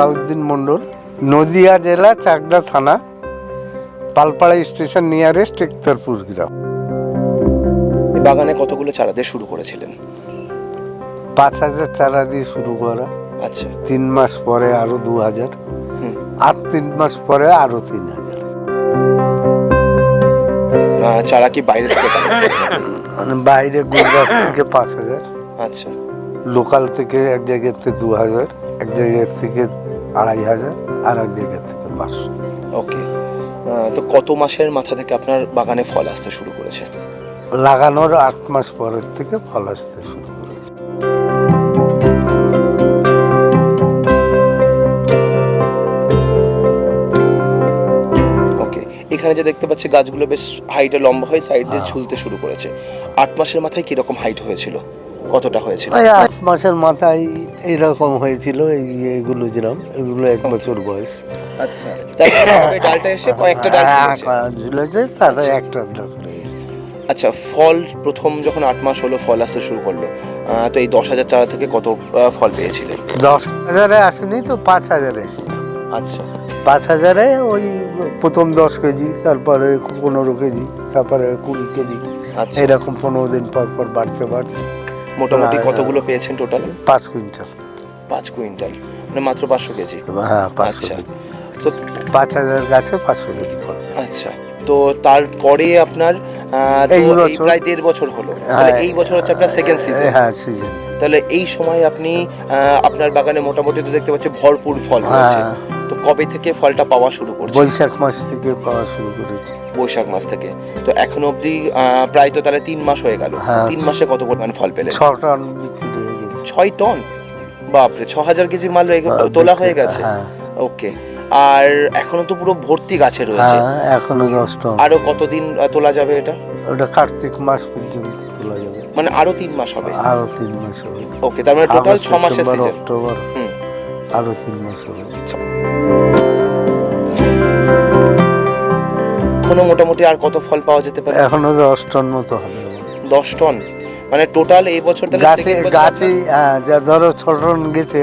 আলাউদ্দিন মণ্ডল নদিয়া জেলা চাকদা থানা Palpara station nearest Ektarpur গ্রাম। বাগানে কতগুলো চারা দিয়ে শুরু করেছিলেন? পাঁচ হাজার চারা দিয়ে শুরু করা। আচ্ছা। তিন মাস পরে আরও দু হাজার। আর তিন মাস পরে আরও তিন হাজার। চারা কি বাইরে থেকে মানে বাইরে গুজরাট থেকে পাঁচ হাজার। আচ্ছা। লোকাল থেকে এক জায়গা থেকে দু হাজার এক জায়গা থেকে আড়াই হাজার আর এক জায়গা থেকে পাঁচশো ওকে। তো কত মাসের মাথা থেকে আপনার বাগানে ফল আসতে শুরু করেছে? লাগানোর আট মাস পরের থেকে ফল আসতে শুরু করেছে। ওকে। এখানে যে দেখতে পাচ্ছি গাছগুলো বেশ হাইটে লম্বা হয়ে সাইড দিয়ে হ্যাঁ। ঝুলতে শুরু করেছে। আট মাসের মাথায় কি রকম হাইট হয়েছিল? কতটা হয়েছিল? ওই আট মাসের মাথায় এইরকম হয়েছিল এই এগুলো যেরকম এগুলো এক বছর বয়স। আচ্ছা তাই ডালটা এসে কয়েকটা ডাল হ্যাঁ, ঝুলেছে। ঝুলেছে তাতে একটা আচ্ছা ফল প্রথম যখন আট মাস হলো ফল আসতে শুরু করল আহ, তো এই দশ হাজার চারা থেকে কত আহ, ফল পেয়েছিলেন দশ হাজারে আসেনি তো পাঁচ হাজারে এসেছিল আচ্ছা। পাঁচ হাজারে ওই প্রথম দশ কেজি তারপরে পনেরো কেজি তারপরে কুড়ি কেজি আচ্ছা। এরকম পনেরো দিন পর পর বাড়তে বাড়তে। মোটামুটি হ্যাঁ, কতগুলো পেয়েছেন টোটাল পাঁচ কুইন্টাল। পাঁচ কুইন্টাল। মানে মাত্র পাঁচশো কেজি? হ্যাঁ পাঁচশো আচ্ছা। তো পাঁচ হাজার গাছে পাঁচশো কেজি আচ্ছা। তো তারপরে আপনার প্রায় দেড় বছর হলো। তাহলে হ্যাঁ। এই বছর হচ্ছে আপনার সেকেন্ড সিজন হ্যাঁ সিজন তাহলে এই সময় আপনি আপনার বাগানে মোটামুটি তো দেখতে পাচ্ছি ভরপুর ফল রয়েছে হ্যাঁ। তো কবে থেকে ফলটা পাওয়া শুরু করছে? বৈশাখ মাস থেকে পাওয়া শুরু করেছি। বৈশাখ মাস থেকে। তো এখন অবধি প্রায় তো তাহলে তিন মাস হয়ে গেল। হ্যাঁ। তিন মাসে কত পরিমাণ ফল পেলেন? ছ টন ছয় টন? বাপরে ছ হাজার কেজি মাল হ্যাঁ, তোলা হয়ে গেছে? হ্যাঁ। ওকে। আর এখনও তো পুরো ভর্তি গাছে রয়েছে? এখনও দশ টন। আরও কতদিন তোলা যাবে এটা? ওটা কার্তিক মাস পর্যন্ত তোলা যাবে। মানে আরও তিন মাস হবে? আরও তিন মাস হবে। ওকে তার মানে টোটাল ছ মাসের সিজন অক্টোবর। আরও তিন মাস হবে। এখনও মোটামুটি আর কত ফল পাওয়া যেতে পারে? এখনও দশ টন মতো হবে। দশ টন? মানে টোটাল এই বছর গাছে গাছে হ্যাঁ, যা ধরো ছ টন গেছে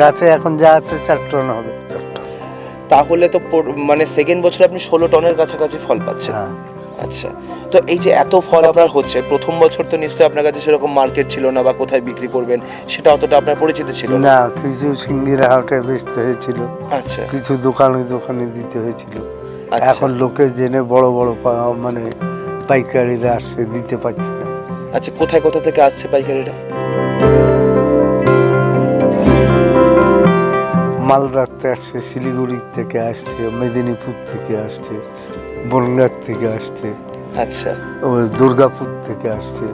গাছে এখন যা আছে চার টন হবে। তাহলে তো মানে সেকেন্ড বছর আপনি ষোলো টনের কাছাকাছি ফল পাচ্ছেন। হ্যাঁ। আচ্ছা। তো এই যে এত ফল আপনার হচ্ছে প্রথম বছর তো নিশ্চয়ই আপনার কাছে সেরকম মার্কেট ছিল না বা কোথায় বিক্রি করবেন সেটা অতটা আপনার পরিচিত ছিল না? কিছু সিঙ্গিরা হাটে বেচতে হয়েছিল। আচ্ছা। কিছু দোকানে দোকানে দিতে হয়েছিল। আচ্ছা। এখন লোকে জেনে বড় বড় মানে পাইকারিরা আসছে দিতে পারছে না। আচ্ছা কোথায় কোথা থেকে আসছে পাইকারিরা? মালদার থেকে আসছে শিলিগুড়ি থেকে আসছে মেদিনীপুর থেকে আসছে। বনগাঁ থেকে আসছে। আচ্ছা। ও দুর্গাপুর থেকে আসছে।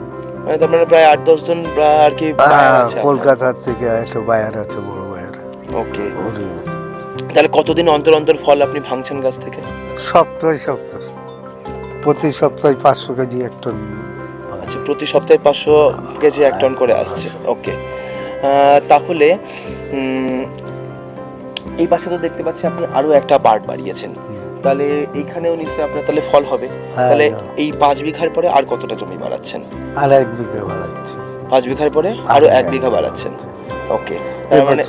মানে মানে প্রায় আট দশ জন আর কি buyer আছে আপনার। কলকাতা থেকে একটা বায়ার আছে বড় বায়ার। ওকে। তাহলে কতদিন অন্তর অন্তর ফল আপনি ভাঙছেন গাছ থেকে? সপ্তাহে সপ্তাহে। প্রতি সপ্তাহে পাঁচশো কেজি একটা আচ্ছা প্রতি সপ্তাহে পাঁচশো কেজি এক টন করে আসছে। ওকে। তাহলে এই পাশে তো দেখতে পাচ্ছি আপনি আরও একটা পার্ট বাড়িয়েছেন। তাহলে এইখানেও নিশ্চয়ই আপনার তাহলে ফল হবে। তাহলে এই পাঁচ বিঘার পরে আর কতটা জমি বাড়াচ্ছেন? আর এক বিঘা বাড়াচ্ছে। পাঁচ বিঘার পরে আরও এক বিঘা। বাড়াচ্ছেন। ওকে তার মানে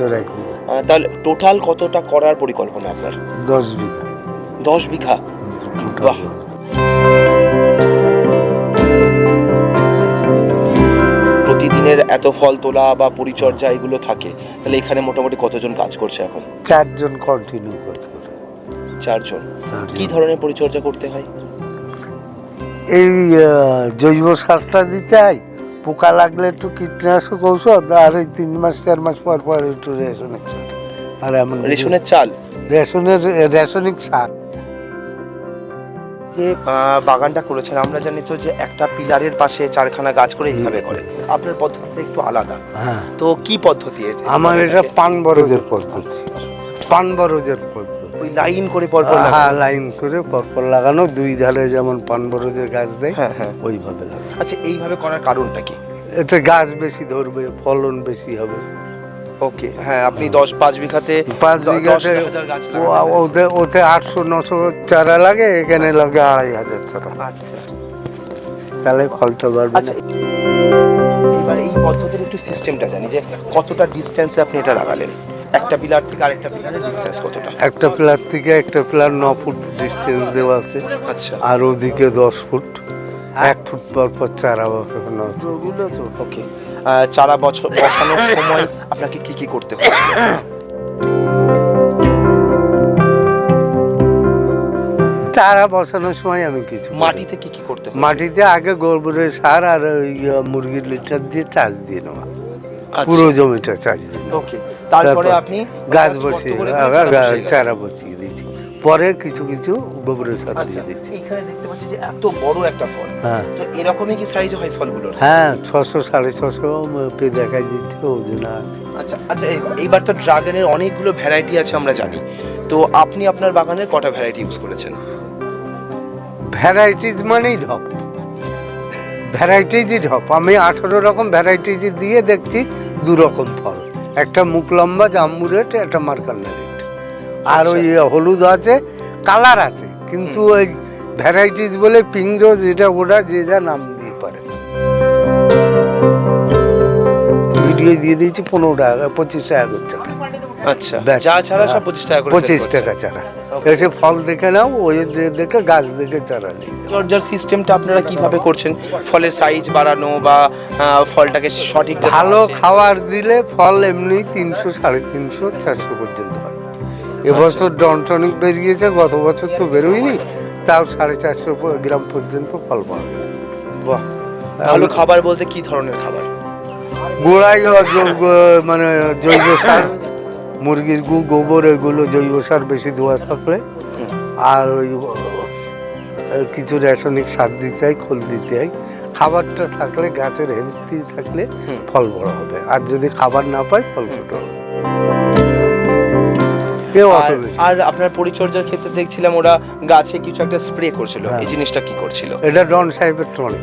তাহলে টোটাল কতটা করার পরিকল্পনা আপনার? দশ বিঘা। দশ বিঘা? বাহ। প্রতিদিনের এত ফল তোলা বা পরিচর্যা এগুলো থাকে তাহলে এখানে মোটামুটি কতজন কাজ করছে এখন? চারজন কন্টিনিউ কাজ করে। চারজন। কি ধরনের পরিচর্যা করতে হয়? এই জৈব সারটা দিতে হয়। পোকা লাগলে একটু কীটনাশক ঔষধ আর এই তিন মাস চার মাস পর পর একটু রেশনের চাল আর এমন রেশনের চাল? রেশনের রেশনিক সার। যে বাগানটা করেছেন আমরা জানি তো যে একটা পিলারের পাশে চারখানা গাছ করে এইভাবে করে। আপনার পদ্ধতিটা একটু আলাদা। হ্যাঁ। তো কি পদ্ধতি আমার এটা পান বরজের পদ্ধতি। পান বরজের পদ্ধতি। ওই লাইন করে পর পর হ্যাঁ লাইন করে পরপর লাগানো দুই ধারে যেমন পান বরজের গাছ দেয় হ্যাঁ হ্যাঁ। ওইভাবে লাগানো আচ্ছা এইভাবে করার কারণটা কি? এতে গাছ বেশি ধরবে ফলন বেশি হবে। ওকে হ্যাঁ আপনি দশ পাঁচ বিঘাতে পাঁচ বিঘাতে ওতে ওতে আটশো নশো চারা লাগে এখানে লাগে আড়াই হাজার চারা। আচ্ছা। তাহলে ফলটা বাড়বে আচ্ছা এবার এই পদ্ধতির একটু সিস্টেমটা জানি যে কতটা ডিস্টেন্সে আপনি এটা লাগালেন। একটা পিলার থেকে আরেকটা পিলারের ডিসটেন্স কতটা? একটা প্লার থেকে একটা প্লার ন ফুট ডিস্টেন্স দেওয়া আছে। আচ্ছা। আর ওদিকে দশ ফুট। এক ফুট পর পর চারা বসানো আছে। ওগুলো তো ওকে চারা বছর বসানোর সময় আপনাকে কি কি করতে হবে? চারা বসানোর সময় আমি কিছু মাটিতে কি কি করতে মাটিতে আগে গোবরের সার আর ওই মুরগির লিটার দিয়ে চাষ দিয়ে নেওয়া। পুরো জমিটা চাষ। ওকে তারপরে আপনি গাছ বসিয়ে চারা বসিয়ে। দিয়েছি। পরে কিছু কিছু গোবরের সার আচ্ছা দিয়ে এখানে দেখতে পাচ্ছি যে এত বড় একটা ফল। হ্যাঁ। তো এরকমই কি সাইজ হয় ফলগুলোর? হ্যাঁ ছশো সাড়ে ছশো পে দেখাই দিচ্ছে ওজন আছে। আচ্ছা আচ্ছা এইবার তো ড্রাগনের অনেকগুলো ভ্যারাইটি আছে আমরা জানি। তো আপনি আপনার বাগানের কটা ভ্যারাইটি ইউজ করেছেন? ভ্যারাইটিজ মানেই ঢপ। ভ্যারাইটিজই ঢপ। আমি আঠেরো রকম ভ্যারাইটিজ দিয়ে দেখছি দু রকম ফল। একটা মুখ লম্বা জাম্বু রেট একটা মার্কান্না রেট আর ওই হলুদ আছে কালার আছে কিন্তু ওই ভ্যারাইটিস বলে পিঙ্ক রোজ এটা ওটা যে যা নাম দিয়ে পারে। ভিডিও দিয়ে দিয়েছি পনেরো টাকা পঁচিশ টাকা করছে আচ্ছা। যা ছাড়া সব হ্যাঁ। পঁচিশ টাকা পঁচিশ টাকা Okay. এসে ফল দেখে নাও ওই দেখে গাছ দেখে চারা নেই পরিচর্যার সিস্টেমটা আপনারা কীভাবে করছেন? ফলের সাইজ বাড়ানো বা ফলটাকে সঠিক ভালো খাবার দিলে ফল এমনি তিনশো সাড়ে তিনশো চারশো পর্যন্ত হয়। এবছর ডন টনিক বেরিয়েছে গত বছর তো বেরোয়নি তাও সাড়ে চারশো গ্রাম পর্যন্ত ফল পাওয়া গেছে। বাহ। ভালো খাবার বলতে কি ধরনের খাবার? গোড়ায় মানে জৈব সার। মুরগির গু গোবর এগুলো জৈব সার বেশি দেওয়া থাকলে আর ওই কিছু রাসায়নিক সার দিতে হয় খোল দিতে হয়। খাবারটা থাকলে গাছের হেলথি থাকলে ফল বড় হবে। আর যদি খাবার না পায় ফল ছোট হবে। আর- আপনার পরিচর্যার ক্ষেত্রে দেখছিলাম ওরা গাছে কিছু একটা স্প্রে করছিল। হ্যাঁ। এই জিনিসটা কি করছিল? এটা ডন সাহেবের টনিক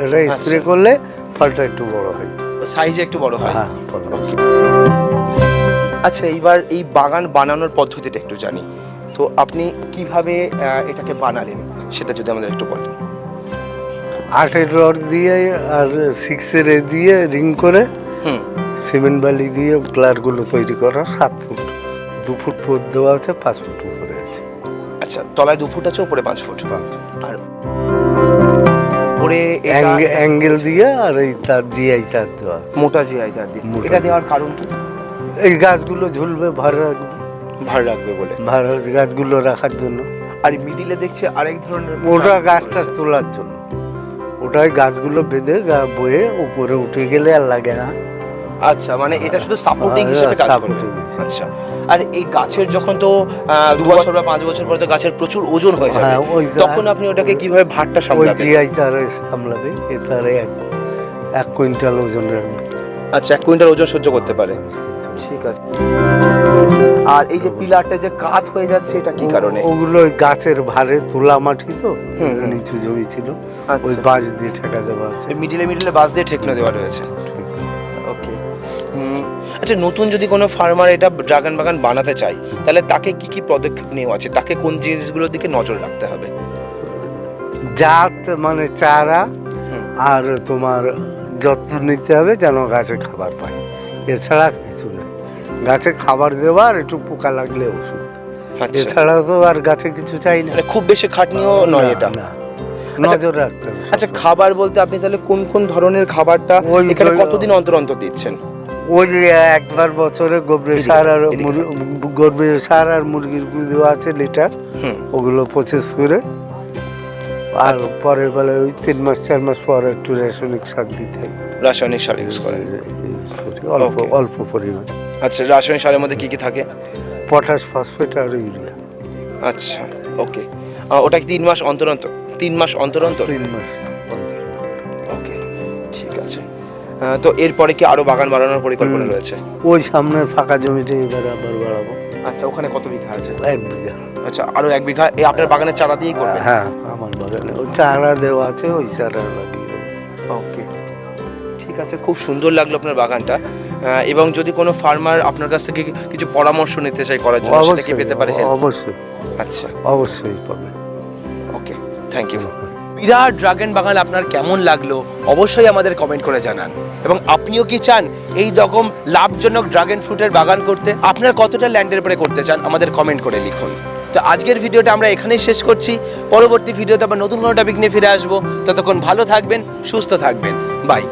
এটা স্প্রে আচ্ছা। করলে ফলটা একটু বড় হয়। সাইজে একটু বড় হয়। হ্যাঁ হয়। আচ্ছা এইবার এই বাগান বানানোর পদ্ধতিটা একটু জানি। তো আপনি কীভাবে এটাকে বানালেন? সেটা যদি আমাদের একটু বলেন। আটের রড দিয়ে আর সিক্সের এ দিয়ে রিং করে হুম। সিমেন্ট বালি দিয়ে প্লারগুলো তৈরি করা সাত ফুট। দু ফুট পথ দেওয়া আছে পাঁচ ফুট উপরে আছে। আচ্ছা তলায় দু ফুট আছে উপরে পাঁচ ফুট? আর উপরে অ্যাঙ্গেল দিয়ে আর এই তার জিআই তার দেওয়া মোটা জিআই তার দিয়ে। এটা দেওয়ার কারণ কি? এই গাছগুলো ঝুলবে ভার রাখবে ভালো লাগবে বলে। ভার গাছগুলো রাখার জন্য। আর মিডিলে দেখছি আরেক ধরনের ওটা গাছটা তোলার জন্য। ওটাই গাছগুলো বেঁধে গা- বয়ে উপরে উঠে গেলে আর লাগে না। আচ্ছা মানে এটা শুধু সাপোর্টিং হ্যাঁ, হিসেবে কাজ করবে আচ্ছা আর এই গাছের যখন তো দু বছর বা পাঁচ বছর পরে তো গাছের প্রচুর ওজন হয়ে যাবে হ্যাঁ ওই তখন আপনি ওটাকে কীভাবে ভারটা ওই সামলাবেন? জিআই তারে সামলাবে এ তারে এক কুইন্টাল ওজন রাখবে আচ্ছা এক কুইন্টাল ওজন সহ্য করতে পারে। ঠিক আছে। আর এই যে পিলারটা যে কাত হয়ে যাচ্ছে এটা কি কারণে? ওগুলো ওই গাছের ভারে তোলা মাটি তো। নিচু জমি ছিল। ওই আচ্ছা বাঁশ দিয়ে ঠেকা দেওয়া আছে। মিডিলে মিডিলে বাঁশ দিয়ে ঠেকনো দেওয়া রয়েছে। ওকে। আচ্ছা নতুন যদি কোনো ফার্মার এটা ড্রাগন বাগান বানাতে চায় তাহলে তাকে কি কি পদক্ষেপ নেওয়া আছে? তাকে কোন জিনিসগুলোর দিকে নজর রাখতে হবে? জাত মানে চারা আর তোমার যত্ন নিতে হবে যেন গাছে খাবার পায়। এছাড়া কিছু নেই গাছে খাবার দেওয়া আর একটু পোকা লাগলে ওষুধ। আচ্ছা। এছাড়া তো আর গাছে কিছু চাই না। মানে খুব বেশি খাটনিও নয় এটা? না। নজর রাখতে হবে আচ্ছা খাবার বলতে আপনি তাহলে কোন কোন ধরনের খাবারটা এখানে কতদিন অন্তর অন্তর দিচ্ছেন? ওই যে একবার বছরে গোবরের সার আর। মুর- সার আর মুরগির গু দেওয়া আছে লিটার। ওগুলো প্রসেস করে আর পরের বেলায় ওই তিন মাস চার মাস পর একটু রাসায়নিক সার দিতে রাসায়নিক সার ইউজ করেন? অল্প. অল্প পরিমাণ। আচ্ছা রাসায়নিক সারের মধ্যে কি কি থাকে? পটাশ ফসফেট আর ইউরিয়া। আচ্ছা ওকে ওটা কি তিন মাস অন্তর অন্তর? তিন মাস অন্তর অন্তর? তিন মাস। তো এরপরে কি আরও বাগান বাড়ানোর পরিকল্পনা রয়েছে? ওই সামনের ফাঁকা জমিটা এবার আবার বাড়াবো। আচ্ছা ওখানে কত বিঘা আছে? এক বিঘা। আচ্ছা আরও এক বিঘা এই আপনার বাগানের চারা দিয়েই করবেন? হ্যাঁ আমার বাগানে। ওই চারা দেওয়া আছে ওই চারা লাগিয়ে ওকে। ঠিক আছে খুব সুন্দর লাগল আপনার বাগানটা। এবং যদি কোনো ফার্মার আপনার কাছ থেকে কিছু পরামর্শ নিতে চাই করার জন্য সেটা কি পেতে পারে? অবশ্যই। আচ্ছা। অবশ্যই পাবে। ওকে থ্যাংক ইউ বিরাট ড্রাগন বাগান আপনার কেমন লাগল অবশ্যই আমাদের কমেন্ট করে জানান। এবং আপনিও কি চান এই রকম লাভজনক ড্রাগন ফ্রুটের বাগান করতে? আপনার কতটা ল্যান্ডের উপরে করতে চান আমাদের কমেন্ট করে লিখুন। তো আজকের ভিডিওটা আমরা এখানেই শেষ করছি। পরবর্তী ভিডিওতে আবার নতুন কোনো টপিক নিয়ে ফিরে আসব। ততক্ষণ ভালো থাকবেন, সুস্থ থাকবেন। বাই